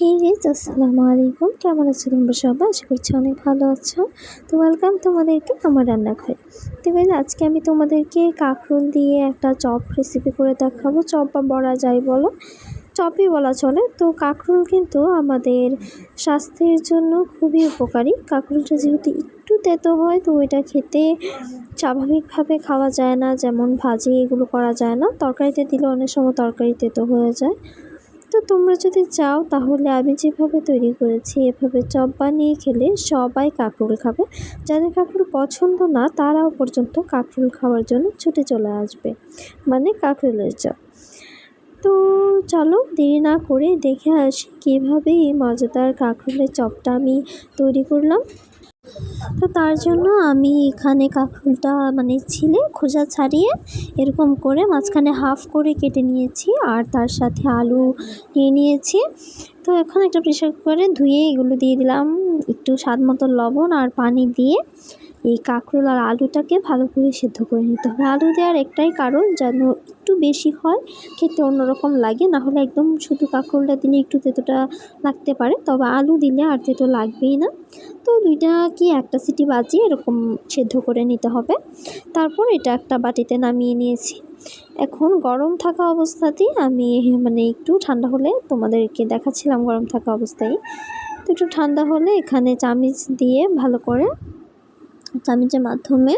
হে guess আসসালামু আলাইকুম কেমন আছো তোমরা সবাই? আশা করছি অনেক ভালো আছো। তো ওয়েলকাম তোমাদেরকে আমার রান্নাঘরে। তো গাইজ আজকে আমি তোমাদেরকে কাঁকরোল দিয়ে একটা চপ রেসিপি করে দেখাবো। চপ বা বড়া যাই বলো, চপই বলা চলে। তো কাঁকরোল কিন্তু আমাদের স্বাস্থ্যের জন্য খুবই উপকারী। কাঁকরোলটা যেহেতু একটু তেতো হয়, তো ওইটা খেতে স্বাভাবিকভাবে খাওয়া যায় না। যেমন ভাজি এগুলো করা যায় না। তরকারিতে দিলে অনেক সময় তরকারি তেতো হয়ে যায়। তো তোমরা যদি চাও, তাহলে আমি যেভাবে তৈরি করেছি, এভাবে চপ বানিয়ে খেলে সবাই কাঁকরোল খাবে। যাদের কাঁকরোল পছন্দ না, তারাও পর্যন্ত কাঁকরোল খাওয়ার জন্য ছুটে চলে আসবে। মানে কাঁকরোলের চপ। তো চলো দেরি না করে দেখে আসি কীভাবে এই মজাদার কাঁকরোলের চপটা আমি তৈরি করলাম। তো তার জন্য আমি এখানে কাকুলটা মানে ছিলে খোঁজা ছাড়িয়ে এরকম করে মাঝখানে হাফ করে কেটে নিয়েছি আর তার সাথে আলু নিয়ে নিয়েছি। তো এখন একটা প্রেশার কুকারে ধুয়ে এগুলো দিয়ে দিলাম। একটু স্বাদ মতো লবণ আর পানি দিয়ে এই কাঁকরোল আর আলুটাকে ভালো করে সেদ্ধ করে নিতে হবে। আলু দেওয়ার একটাই কারণ, যেন একটু বেশি হয়, খেতে অন্যরকম লাগে। না হলে একদম শুধু কাঁকরোলটা দিলে একটু তেতোটা লাগতে পারে, তবে আলু দিলে আর তেতো লাগবেই না। তো দুইটা কি একটা সিটি বাজিয়ে এরকম সেদ্ধ করে নিতে হবে। তারপর এটা একটা বাটিতে নামিয়ে নিয়েছি। এখন গরম থাকা অবস্থাতেই আমি মানে একটু ঠান্ডা হলে তোমাদেরকে দেখাচ্ছিলাম গরম থাকা অবস্থায়। তো একটু ঠান্ডা হলে এখানে চামিচ দিয়ে ভালো করে চামিচের মাধ্যমে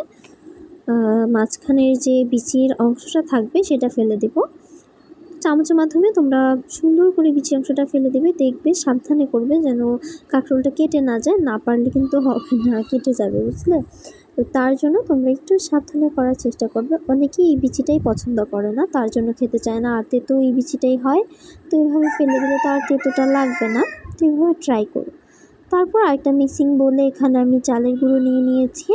মাঝখানের যে বিচির অংশটা থাকবে সেটা ফেলে দেব। চামচের মাধ্যমে তোমরা সুন্দর করে বিচি অংশটা ফেলে দেবে, দেখবে সাবধানে করবে যেন কাঁকরোলটা কেটে না যায়, না পারলে কিন্তু হবে না, কেটে যাবে, বুঝলে? তো তার জন্য তোমরা একটু সাবধানে করার চেষ্টা করবে। অনেকেই এই বিচিটাই পছন্দ করে না, তার জন্য খেতে চায় না। আর তেতো এই বিচিটাই হয়, তো এইভাবে ফেলে দিলে তো আর তেতোটা লাগবে না, তো এইভাবে ট্রাই করো। তারপর আরেকটা মিক্সিং বলে এখানে আমি চালের গুঁড়ো নিয়ে নিয়েছি।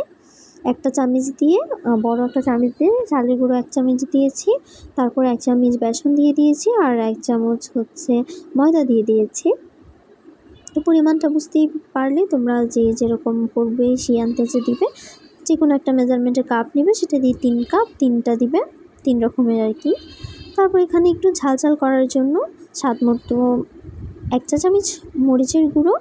একটা চামচ দিয়ে বড় একটা চামচ দিয়ে চালের গুঁড়ো এক চামচ দিয়েছি। তারপর এক চামচ বেসন দিয়ে দিয়েছি আর এক চামচ হচ্ছে ময়দা দিয়ে দিয়েছি। তো পরিমাণটা বুঝতেই পারলে তোমরা যে যেরকম করবে, সেই আন্দাজে দিবে। যে কোনো একটা মেজারমেন্টের কাপ নেবে, সেটা দিয়ে তিন কাপ তিনটা দিবে, তিন রকমের আর কি। তারপর এখানে একটু ঝাল ঝাল করার জন্য স্বাদ মতো এক চা চামচ মরিচের গুঁড়ো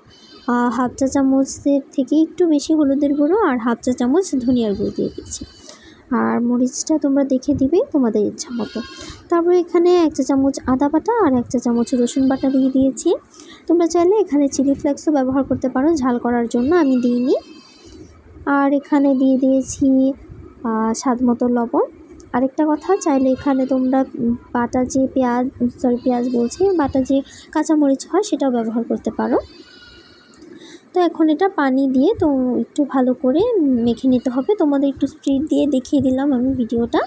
হাফ চা চামচের থেকে একটু বেশি হলুদের গুঁড়ো আর হাফ চা চামচ ধনিয়ার গুঁড়ো দিয়ে দিচ্ছি। আর মরিচটা তোমরা দেখে দিবে তোমাদের ইচ্ছা মতো। তারপরে এখানে এক চা চামচ আদা বাটা আর এক চা চামচ রসুন বাটা দিয়ে দিয়েছি। তোমরা চাইলে এখানে চিলি ফ্লেক্সও ব্যবহার করতে পারো, ঝাল করার জন্য আমি দিইনি। আর এখানে দিয়ে দিয়েছি স্বাদ মতো লবণ। আরেকটা কথা, চাইলে এখানে তোমরা বাটা যে পেঁয়াজ সরি পেঁয়াজ বলছি, বাটা যে কাঁচামরিচ হয় সেটাও ব্যবহার করতে পারো। তো এখন এটা পানি দিয়ে তো একটু ভালো করে মেখে নিতে হবে। তোমাদের একটু স্প্রিট দিয়ে দেখিয়ে দিলাম আমি ভিডিওটা।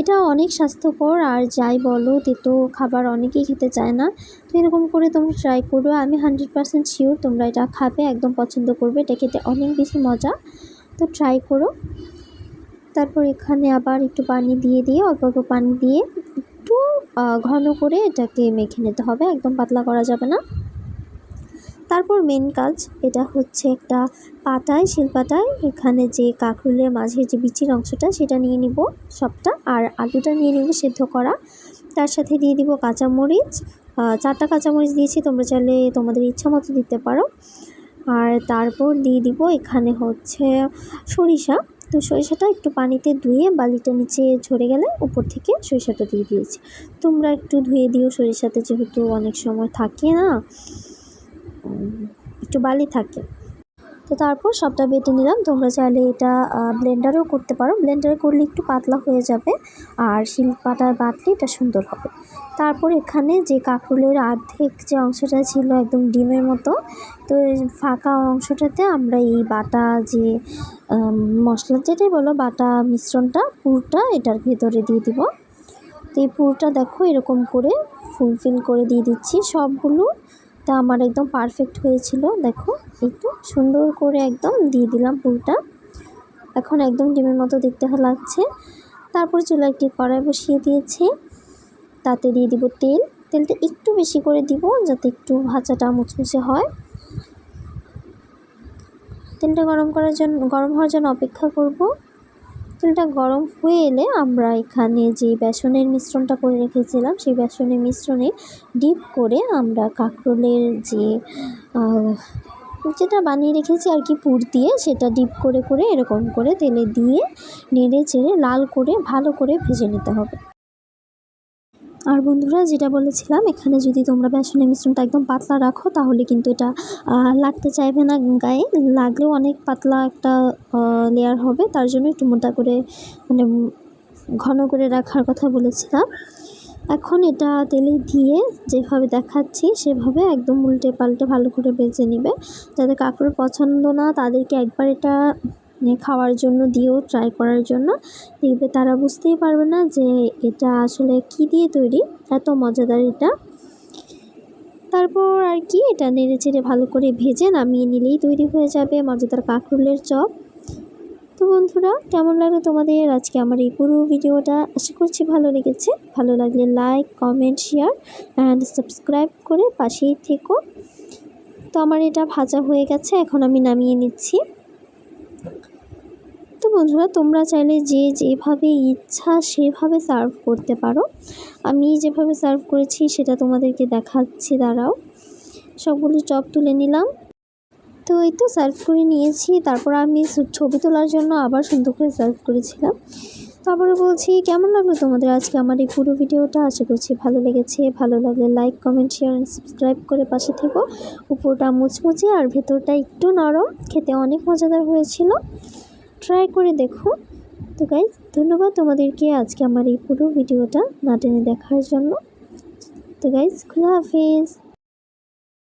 এটা অনেক স্বাস্থ্যকর, আর যাই বলো তেতো খাবার অনেকেই খেতে চায় না। তো এরকম করে তোমরা ট্রাই করো আমি হান্ড্রেড পারসেন্ট শিওর তোমরা এটা খাবে, একদম পছন্দ করবে, এটা খেতে অনেক বেশি মজা। তো ট্রাই করো। তারপর এখানে আবার একটু পানি দিয়ে দিয়ে, অল্প অল্প পানি দিয়ে একটু ঘন করে এটাকে মেখে নিতে হবে, একদম পাতলা করা যাবে না। তারপর মেন কাজ, এটা হচ্ছে একটা পাতায় শিলপাতায় এখানে যে কাঁকরুলের মাঝের যে বিচির অংশটা, সেটা নিয়ে নিব সবটা, আর আলুটা নিয়ে নিব সেদ্ধ করা। তার সাথে দিয়ে দিব কাঁচামরিচ চারটা কাঁচামরিচ দিয়েছি, তোমরা চাইলে তোমাদের ইচ্ছা মতো দিতে পারো। আর তারপর দিয়ে দিব এখানে হচ্ছে সরিষা। তো সরিষাটা একটু পানিতে ধুয়ে বালিটা নিচে ঝরে গেলে উপর থেকে সরিষাটা দিয়ে দিয়েছি। তোমরা একটু ধুয়ে দিও, সরিষাতে যেহেতু অনেক সময় থাকে না। একটু বালি থাকে। তো তারপর সবটা বেটে নিলাম। তোমরা চাইলে এটা ব্লেন্ডারেও করতে পারো। ব্লেন্ডারে করলে একটু পাতলা হয়ে যাবে আর শিলপাটায় বাটলে এটা সুন্দর হবে। তারপর এখানে যে কাঁকরোলের অর্ধেক যে অংশটা ছিল একদম ডিমের মতো, তো ফাঁকা অংশটাতে আমরা এই বাটা যে মশলা যেটাই বলো, বাটা মিশ্রণটা, পুরটা এটার ভেতরে দিয়ে দিব। তো এই পুরটা দেখো এরকম করে ফুলফিল করে দিয়ে দিচ্ছি। সবগুলো তা আমার একদম পারফেক্ট হয়েছিল, দেখো, একটু সুন্দর করে একদম দিয়ে দিলাম পুরোটা এখন একদম ডিমের মতো দেখতে লাগছে। তারপর চুলা একটি কড়াই বসিয়ে দিয়েছি, তাতে দিয়ে দিব তেল। তেলটা একটু বেশি করে দিব যাতে একটু ভাজাটা মুচমুচে হয়। তেলটা গরম করার জন্য, গরম হওয়ার জন্য অপেক্ষা করব। তেলটা গরম হয়ে এলে আমরা এখানে যে বেসনের মিশ্রণটা করে রেখেছিলাম, সেই বেসনের মিশ্রণে ডিপ করে আমরা কাঁকরোলের যে যেটা বানিয়ে রেখেছি আর কি পুর দিয়ে, সেটা ডিপ করে করে এরকম করে তেলে দিয়ে নেড়ে চেড়ে লাল করে ভালো করে ভেজে নিতে হবে। আর বন্ধুরা, যেটা বলেছিলাম, এখানে যদি তোমরা বেসনের মিশ্রণটা একদম পাতলা রাখো, তাহলে কিন্তু এটা লাগতে চাইবে না গায়ে। লাগলেও অনেক পাতলা একটা লেয়ার হবে, তার জন্য একটু মোটা করে মানে ঘন করে রাখার কথা বলেছিলাম। এখন এটা তেলে দিয়ে যেভাবে দেখাচ্ছি, সেভাবে একদম উল্টে পাল্টে ভালো করে বেজে নিবে। যাদের কাঁকড়োর পছন্দ না, তাদেরকে একবার এটা খাওয়ার জন্য দিয়েও ট্রাই করার জন্য। দেখবে তারা বুঝতেই পারবে না যে এটা আসলে কি দিয়ে তৈরি, এত মজাদার এটা। তারপর আর কি, এটা নেড়ে চেড়ে ভালো করে ভেজে নামিয়ে নিলেই তৈরি হয়ে যাবে মজাদার কাঁকরোলের চপ। তো বন্ধুরা, কেমন লাগল তোমাদের? আজকে আমার এই পুরো ভিডিওটা। আশা করছি ভালো লেগেছে। ভালো লাগলে like comment share and subscribe করে পাশেই থেকো। তো আমার এটা ভাজা হয়ে গেছে, এখন আমি নামিয়ে নিচ্ছি। তো বন্ধুরা, তোমরা চাইলে যে যেভাবে ইচ্ছা সেভাবে সার্ভ করতে পারো। আমি যেভাবে সার্ভ করেছি সেটা তোমাদেরকে দেখাচ্ছি, দাঁড়াও। সবগুলো চপ তুলে নিলাম। তো এই তো সার্ভ করে নিয়েছি। তারপর আমি ছবি তোলার জন্য আবার সুন্দর করে সার্ভ করেছিলাম। তারপরে বলছি, কেমন লাগল তোমাদের আজকে আমার এই পুরো ভিডিওটা? আশা করছি ভালো লেগেছে। ভালো লাগলে like comment share and subscribe করে পাশে থেকো। উপরটা মুচমুচে আর ভেতরটা একটু নরম। খেতে অনেক মজাদার হয়েছিল। ট্রাই করে দেখো। তো গাইজ ধন্যবাদ তোমাদেরকে আজকে আমার এই পুরো ভিডিওটা না টেনে দেখার জন্য। তো গাইজ খুদা হাফিজ।